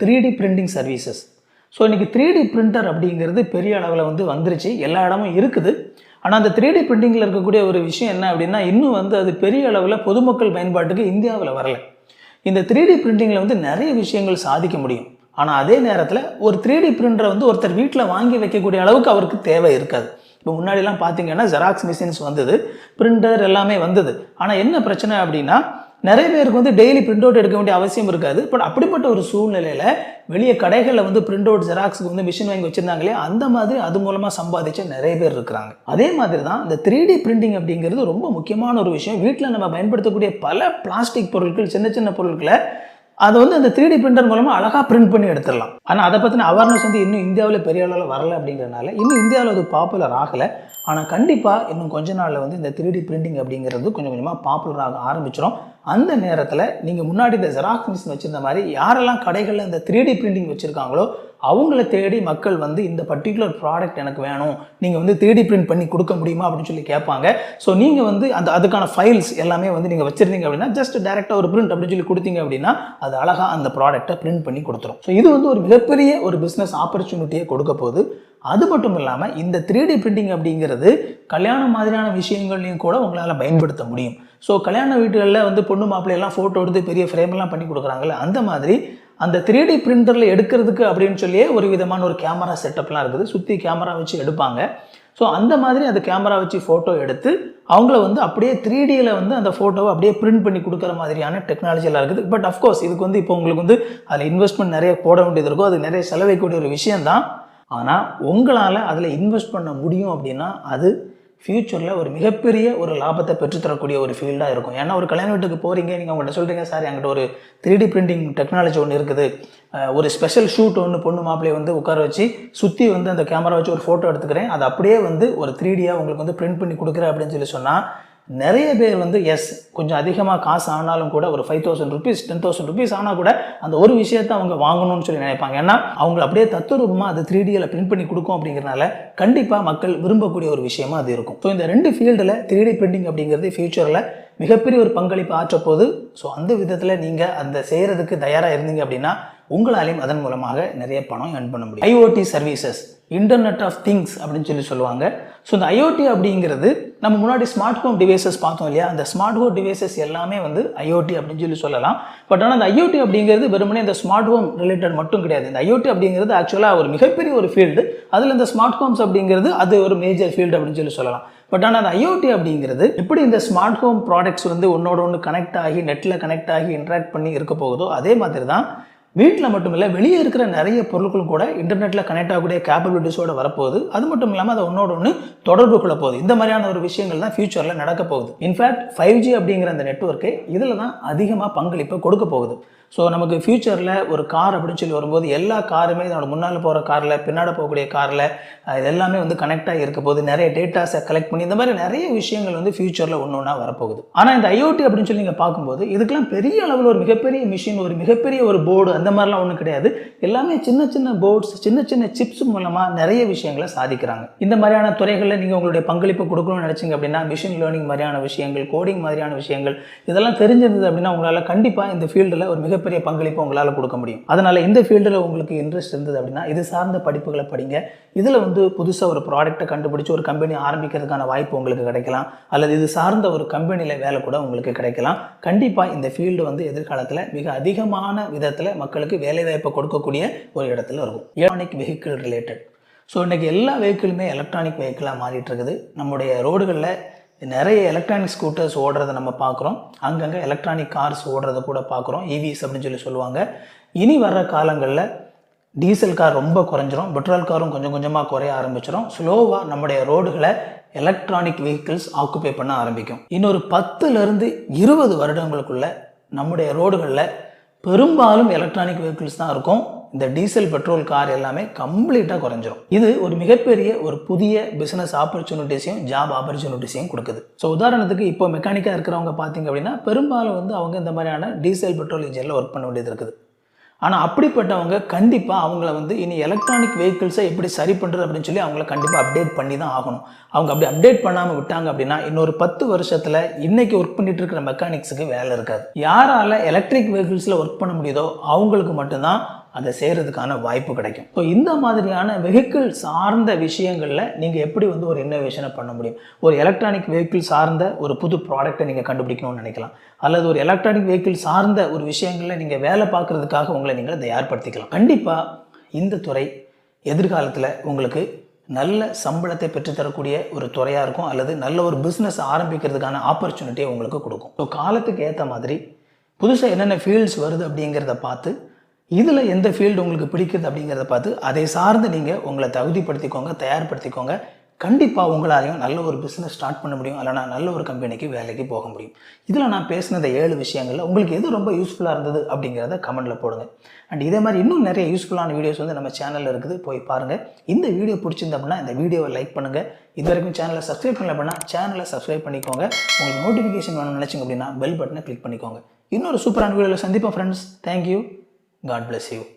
Three D printing services so இன்றைக்கி three D printer அப்படிங்கிறது பெரிய அளவில் வந்து வந்துருச்சு. எல்லா இடமும் இருக்குது. ஆனால் அந்த த்ரீ டி பிரிண்டிங்கில் இருக்கக்கூடிய ஒரு விஷயம் என்ன அப்படின்னா இன்னும் வந்து அது பெரிய அளவில் பொதுமக்கள் பயன்பாட்டுக்கு இந்தியாவில் வரல. இந்த த்ரீ டி பிரிண்டிங்கில் வந்து நிறைய விஷயங்கள் சாதிக்க முடியும். ஆனால் அதே நேரத்தில் ஒரு த்ரீ டி பிரிண்டரை வந்து ஒருத்தர் வீட்டில் வாங்கி வைக்கக்கூடிய அளவுக்கு அவருக்கு தேவை இருக்காது. இப்போ முன்னாடிலாம் பார்த்தீங்கன்னா ஜெராக்ஸ் மிஷின்ஸ் வந்தது. பிரிண்டர் எல்லாமே வந்தது. ஆனால் என்ன பிரச்சனை அப்படின்னா நிறைய பேருக்கு வந்து டெய்லி பிரிண்ட் அவுட் எடுக்க வேண்டிய அவசியம் இருக்காது. பட் அப்படிப்பட்ட ஒரு சூழ்நிலையில் வெளியே கடைகளில் வந்து பிரிண்ட் அவுட் ஜெராக்ஸுக்கு வந்து மிஷின் வாங்கி வச்சிருந்தாங்களே அந்த மாதிரி அது மூலமாக சம்பாதிச்ச நிறைய பேர் இருக்கிறாங்க. அதே மாதிரி தான் இந்த த்ரீ டி பிரிண்டிங் அப்படிங்கிறது ரொம்ப முக்கியமான ஒரு விஷயம். வீட்டில் நம்ம பயன்படுத்தக்கூடிய பல பிளாஸ்டிக் பொருட்கள் சின்ன சின்ன பொருட்களை அதை வந்து அந்த த்ரீ டி பிரிண்டர் மூலமாக அழகாக பிரிண்ட் பண்ணி எடுத்துடலாம். ஆனால் அதை பற்றின அவேர்னஸ் வந்து இன்னும் இந்தியாவில் பெரிய அளவில் வரல அப்படிங்கிறனால இன்னும் இந்தியாவில் அது பாப்புலர் ஆகலை. ஆனால் கண்டிப்பாக இன்னும் கொஞ்ச நாளில் வந்து இந்த த்ரீ டி பிரிண்டிங் அப்படிங்கிறது கொஞ்சம் கொஞ்சமாக பாப்புலர் ஆக ஆரம்பிச்சிடும் அந்த நேரத்தில் நீங்கள் முன்னாடி இந்த ஜெராக்ஸ் மிஷின் வச்சுருந்த மாதிரி யாரெல்லாம் கடைகளில் இந்த த்ரீ டி பிரிண்டிங் வச்சுருக்காங்களோ அவங்கள தேடி மக்கள் வந்து இந்த பர்டிகுலர் ப்ராடக்ட் எனக்கு வேணும் நீங்கள் வந்து த்ரீ டி பிரிண்ட் பண்ணி கொடுக்க முடியுமா அப்படின்னு சொல்லி கேட்பாங்க. ஸோ நீங்கள் வந்து அந்த அதுக்கான ஃபைல்ஸ் எல்லாமே வந்து நீங்கள் வச்சுருந்தீங்க அப்படின்னா ஜஸ்ட் டேரெக்டாக ஒரு பிரிண்ட் அப்படின்னு சொல்லி கொடுத்தீங்க அப்படின்னா அது அழகாக அந்த ப்ராடக்ட்டை பிரிண்ட் பண்ணி கொடுத்துரும். ஸோ இது வந்து ஒரு மிகப்பெரிய ஒரு பிஸ்னஸ் ஆப்பர்ச்சுனிட்டியை கொடுக்க போகுது. அது மட்டும் இல்லாமல் இந்த த்ரீ டி பிரிண்டிங் அப்படிங்கிறது கல்யாணம் மாதிரியான விஷயங்கள்லையும் கூட உங்களால் பயன்படுத்த முடியும். ஸோ கல்யாண வீடுகளில் வந்து பொண்ணு மாப்பிள்ளையெல்லாம் ஃபோட்டோ எடுத்து பெரிய ஃப்ரேம்லாம் பண்ணி கொடுக்குறாங்கல்ல அந்த மாதிரி அந்த த்ரீ டி பிரிண்டரில் எடுக்கிறதுக்கு அப்படின்னு சொல்லியே ஒரு விதமான ஒரு கேமரா செட்டப்லாம் இருக்குது. சுற்றி கேமரா வச்சு எடுப்பாங்க. ஸோ அந்த மாதிரி அந்த கேமரா வச்சு ஃபோட்டோ எடுத்து அவங்கள வந்து அப்படியே த்ரீ டியில் வந்து அந்த ஃபோட்டோவை அப்படியே பிரிண்ட் பண்ணி கொடுக்குற மாதிரியான டெக்னாலஜியெல்லாம் இருக்குது. பட் அஃப்கோர்ஸ் இதுக்கு வந்து இப்போ உங்களுக்கு வந்து அதில் இன்வெஸ்ட்மெண்ட் நிறைய போட வேண்டியது இருக்கும். அது நிறைய செலவைக்கூடிய ஒரு விஷயம்தான். ஆனால் உங்களால் அதில் இன்வெஸ்ட் பண்ண முடியும் அப்படின்னா அது ஃப்யூச்சரில் ஒரு மிகப்பெரிய ஒரு லாபத்தை பெற்றுத்தரக்கூடிய ஒரு ஃபீல்டாக இருக்கும். ஏன்னா ஒரு கல்யாண வீட்டுக்கு போகிறீங்க நீங்கள் உங்கள்கிட்ட சொல்கிறீங்க சார் என்கிட்ட ஒரு த்ரீ டி பிரிண்டிங் டெக்னாலஜி ஒன்று இருக்குது. ஒரு ஸ்பெஷல் ஷூட் ஒன்று பொண்ணு மாப்பிள்ளையை வந்து உட்கார வச்சு சுற்றி வந்து அந்த கேமரா வச்சு ஒரு ஃபோட்டோ எடுத்துக்கிறேன். அது அப்படியே வந்து ஒரு த்ரீ டியாக உங்களுக்கு வந்து பிரிண்ட் பண்ணி கொடுக்குறேன் அப்படின்னு சொல்லி சொன்னால் நிறைய பேர் வந்து எஸ் கொஞ்சம் அதிகமாக காசு ஆனாலும் கூட ஒரு five thousand rupees ten thousand rupees ஆனால் கூட அந்த ஒரு விஷயத்தை அவங்க வாங்கணும்னு சொல்லி நினைப்பாங்க. ஏன்னா அவங்க அப்படியே தத்துரூபமாக அது த்ரீ டியில் பிரிண்ட் பண்ணி கொடுக்கும் அப்படிங்கிறனால கண்டிப்பாக மக்கள் விரும்பக்கூடிய ஒரு விஷயமா அது இருக்கும். ஸோ இந்த ரெண்டு ஃபீல்டில் த்ரீ டி பிரிண்டிங் அப்படிங்கிறது ஃபியூச்சரில் மிகப்பெரிய ஒரு பங்களிப்பு ஆற்றப்போது போது ஸோ அந்த விதத்தில் நீங்கள் அந்த செய்கிறதுக்கு தயாராக இருந்தீங்க அப்படின்னா உங்களாலையும் அதன் மூலமாக நிறைய பணம் ஏர்ன் பண்ண முடியும். IOT services internet of things அப்படின்னு சொல்லி சொல்லுவாங்க. ஸோ இந்த ஐஓடி அப்படிங்கிறது நம்ம முன்னாடி ஸ்மார்ட் ஹோம் டிவைசஸ் பார்த்தோம் இல்லையா? அந்த ஸ்மார்ட் ஹோம் டிவைசஸ் எல்லாமே வந்து ஐஓடி அப்படின்னு சொல்லி சொல்லலாம். பட் ஆனால் அந்த ஐஓடி அப்படிங்கிறது வெறுமனே இந்த ஸ்மார்ட் ஹோம் ரிலேட்டட் மட்டும் கிடையாது. இந்த ஐஓடி அப்படிங்கிறது ஆக்சுவலாக ஒரு மிகப்பெரிய ஒரு ஃபீல்டு அதில் இந்த ஸ்மார்ட் ஹோம்ஸ் அப்படிங்கிறது அது ஒரு மேஜர் ஃபீல்டு அப்படின்னு சொல்லி சொல்லலாம். பட் ஆனால் அந்த ஐஓடி அப்படிங்கிறது எப்படி இந்த ஸ்மார்ட் ஹோம் ப்ராடக்ட்ஸ் வந்து ஒன்னோட ஒன்று கனெக்ட் ஆகி நெட்டில் கனெக்ட் ஆகி இன்ட்ராக்ட் பண்ணி இருக்க போகுதோ அதே மாதிரி தான் வீட்டில் மட்டும் இல்லை வெளியே இருக்கிற நிறைய பொருட்களும் கூட இன்டர்நெட்டில் கனெக்ட் ஆகக்கூடிய கேப்பபிலிட்டிஸோட வரப்போகுது. அது மட்டும் இல்லாமல் அதை ஒன்றோட ஒன்று தொடர்பு கொள்ள போகுது. இந்த மாதிரியான ஒரு விஷயங்கள் தான் ஃபியூச்சரில் நடக்க போகுது. இன்ஃபேக்ட் ஃபைவ் ஜி அப்படிங்கிற அந்த நெட்ஒர்க்கு இதில் தான் அதிகமாக பங்களிப்பை கொடுக்க போகுது. ஸோ நமக்கு ஃபியூச்சரில் ஒரு கார் அப்படின்னு சொல்லி வரும்போது எல்லா காருமே இதனோட முன்னால் போகிற காரில் பின்னாடி போகக்கூடிய காரில் இது எல்லாமே வந்து கனெக்டாக இருக்க போது நிறைய டேட்டாஸை கலெக்ட் பண்ணி இந்த மாதிரி நிறைய விஷயங்கள் வந்து ஃபியூச்சரில் ஒன்று ஒன்றா வரப்போகுது. ஆனால் இந்த ஐஓடி அப்படின்னு சொல்லி நீங்கள் பார்க்கும்போது இதுக்கெல்லாம் பெரிய அளவில் ஒரு மிகப்பெரிய மிஷின் ஒரு மிகப்பெரிய ஒரு போர்டு அந்த மாதிரிலாம் ஒன்றும் கிடையாது. எல்லாமே சின்ன சின்ன போர்ட்ஸ் சின்ன சின்ன சிப்ஸ் மூலமாக நிறைய விஷயங்களை சாதிக்கிறாங்க. இந்த மாதிரியான துறைகளில் நீங்கள் உங்களுடைய பங்களிப்பு கொடுக்கணும்னு நினச்சிங்க அப்படின்னா மிஷின் லேர்னிங் மாதிரியான விஷயங்கள் கோடிங் மாதிரியான விஷயங்கள் இதெல்லாம் தெரிஞ்சிருந்தது அப்படின்னா உங்களால் கண்டிப்பாக இந்த ஃபீல்டில் ஒரு மிகப்பெரிய பங்களிப்பு உங்களால் கொடுக்க முடியும். அதனால் இந்த ஃபீல்டில் உங்களுக்கு இன்ட்ரெஸ்ட் இருந்தது அப்படின்னா இது சார்ந்த படிப்புகளை படிங்க. இதில் வந்து புதுசாக ஒரு ப்ராடக்ட்டை கண்டுபிடிச்சி ஒரு கம்பெனி ஆரம்பிக்கிறதுக்கான வாய்ப்பு உங்களுக்கு கிடைக்கலாம். அல்லது இது சார்ந்த ஒரு கம்பெனியில் வேலை கூட உங்களுக்கு கிடைக்கலாம். கண்டிப்பாக இந்த ஃபீல்டு வந்து எதிர்காலத்தில் மிக அதிகமான விதத்தில் மக்கள் மக்களுக்கு வேலைவாய்ப்பை கொடுக்கக்கூடிய ஒரு இடத்துல இருக்கும். எலக்ட்ரானிக் வெஹிக்கிள் ரிலேட்டட் ஸோ இன்றைக்கி எல்லா வெஹிக்கிளுமே எலக்ட்ரானிக் வெஹிக்கிளாக மாறிட்டு இருக்குது நம்முடைய ரோடுகளில் நிறைய எலக்ட்ரானிக் ஸ்கூட்டர்ஸ் ஓடுறதை நம்ம பார்க்குறோம். அங்கங்கே எலக்ட்ரானிக் கார்ஸ் ஓடுறத கூட பார்க்குறோம். EVs அப்படின்னு சொல்லி சொல்லுவாங்க. இனி வர்ற காலங்களில் டீசல் கார் ரொம்ப குறைஞ்சிரும். பெட்ரோல் காரும் கொஞ்சம் கொஞ்சமாக குறைய ஆரம்பிச்சிடும் ஸ்லோவாக நம்முடைய ரோடுகளை எலக்ட்ரானிக் வெஹிக்கிள்ஸ் ஆக்குப்பை பண்ண ஆரம்பிக்கும். இன்னொரு பத்துலேருந்து இருபது வருடங்களுக்குள்ள நம்முடைய ரோடுகளில் பெரும்பாலும் எலக்ட்ரானிக் வெஹிக்கிள்ஸ் தான் இருக்கும். இந்த டீசல் பெட்ரோல் கார் எல்லாமே கம்ப்ளீட்டாக குறைஞ்சிரும். இது ஒரு மிகப்பெரிய ஒரு புதிய பிஸ்னஸ் ஆப்பர்ச்சுனிட்டிஸையும் ஜாப் ஆப்பர்ச்சுனிட்டிஸையும் கொடுக்குது. ஸோ உதாரணத்துக்கு இப்போ மெக்கானிக்காக இருக்கிறவங்க பார்த்தீங்க அப்படின்னா பெரும்பாலும் வந்து அவங்க இந்த மாதிரியான டீசல் பெட்ரோல் இன்ஜினில் ஒர்க் பண்ண வேண்டியது இருக்குது. ஆனால் அப்படிப்பட்டவங்க கண்டிப்பாக அவங்கள வந்து இனி எலக்ட்ரானிக் வெஹிக்கிள்ஸை எப்படி சரி பண்ணுறது அப்படின்னு சொல்லி அவங்கள கண்டிப்பாக அப்டேட் பண்ணி தான் ஆகணும். அவங்க அப்படி அப்டேட் பண்ணாமல் விட்டாங்க அப்படின்னா இன்னொரு பத்து வருஷத்தில் இன்றைக்கி ஒர்க் பண்ணிட்டு இருக்கிற மெக்கானிக்ஸுக்கு வேலை இருக்காது. யாரால எலக்ட்ரிக் வெஹிக்கிள்ஸில் ஒர்க் பண்ண முடியுதோ அவங்களுக்கு மட்டும்தான் அதை செய்கிறதுக்கான வாய்ப்பு கிடைக்கும். ஸோ இந்த மாதிரியான வெஹிக்கிள் சார்ந்த விஷயங்களில் நீங்கள் எப்படி வந்து ஒரு இன்னோவேஷனை பண்ண முடியும்? ஒரு எலக்ட்ரானிக் வெஹிக்கிள் சார்ந்த ஒரு புது ப்ராடக்ட்டை நீங்கள் கண்டுபிடிக்கணும்னு நினைக்கலாம். அல்லது ஒரு எலக்ட்ரானிக் வெஹிக்கிள் சார்ந்த ஒரு விஷயங்களில் நீங்கள் வேலை பார்க்குறதுக்காக உங்களை நீங்கள் தயார்படுத்திக்கலாம் கண்டிப்பாக இந்த துறை எதிர்காலத்தில் உங்களுக்கு நல்ல சம்பளத்தை பெற்றுத்தரக்கூடிய ஒரு துறையாக இருக்கும். அல்லது நல்ல ஒரு பிஸ்னஸ் ஆரம்பிக்கிறதுக்கான ஆப்பர்ச்சுனிட்டியை உங்களுக்கு கொடுக்கும். ஸோ காலத்துக்கு ஏற்ற மாதிரி புதுசாக என்னென்ன ஃபீல்ட்ஸ் வருது அப்படிங்கிறத பார்த்து இதில் எந்த ஃபீல்டு உங்களுக்கு பிடிக்குது அப்படிங்கிறத பார்த்து அதை சார்ந்து நீங்கள் உங்களை தகுதிப்படுத்திக்கோங்க தயார்படுத்திக்கோங்க. கண்டிப்பாக உங்களாலையும் நல்ல ஒரு பிஸ்னஸ் ஸ்டார்ட் பண்ண முடியும். இல்லைனா நல்ல ஒரு கம்பெனிக்கு வேலைக்கு போக முடியும். இதில் நான் பேசின இந்த ஏழு விஷயங்களில் உங்களுக்கு எது ரொம்ப யூஸ்ஃபுல்லாக இருந்தது அப்படிங்கிறத கமெண்ட்டில் போடுங்க. அண்ட் இதே மாதிரி இன்னும் நிறைய யூஸ்ஃபுல்லான வீடியோஸ் வந்து நம்ம சேனலில் இருக்குது. போய் பாருங்கள் இந்த வீடியோ பிடிச்சிருந்த அப்படின்னா இந்த வீடியோவை லைக் பண்ணுங்கள் இது வரைக்கும் சேனலை சப்ஸ்கிரைப் பண்ணல அப்படின்னா சேனலை சப்ஸ்கிரைப் பண்ணிக்கோங்க. உங்களுக்கு நோட்டிஃபிகேஷன் வேணும்னு நினச்சிங்க அப்படின்னா பெல் பட்டனை கிளிக் பண்ணிக்கோங்க. இன்னொரு சூப்பரான வீடியோவில் சந்திப்போம் friends thank you God bless you.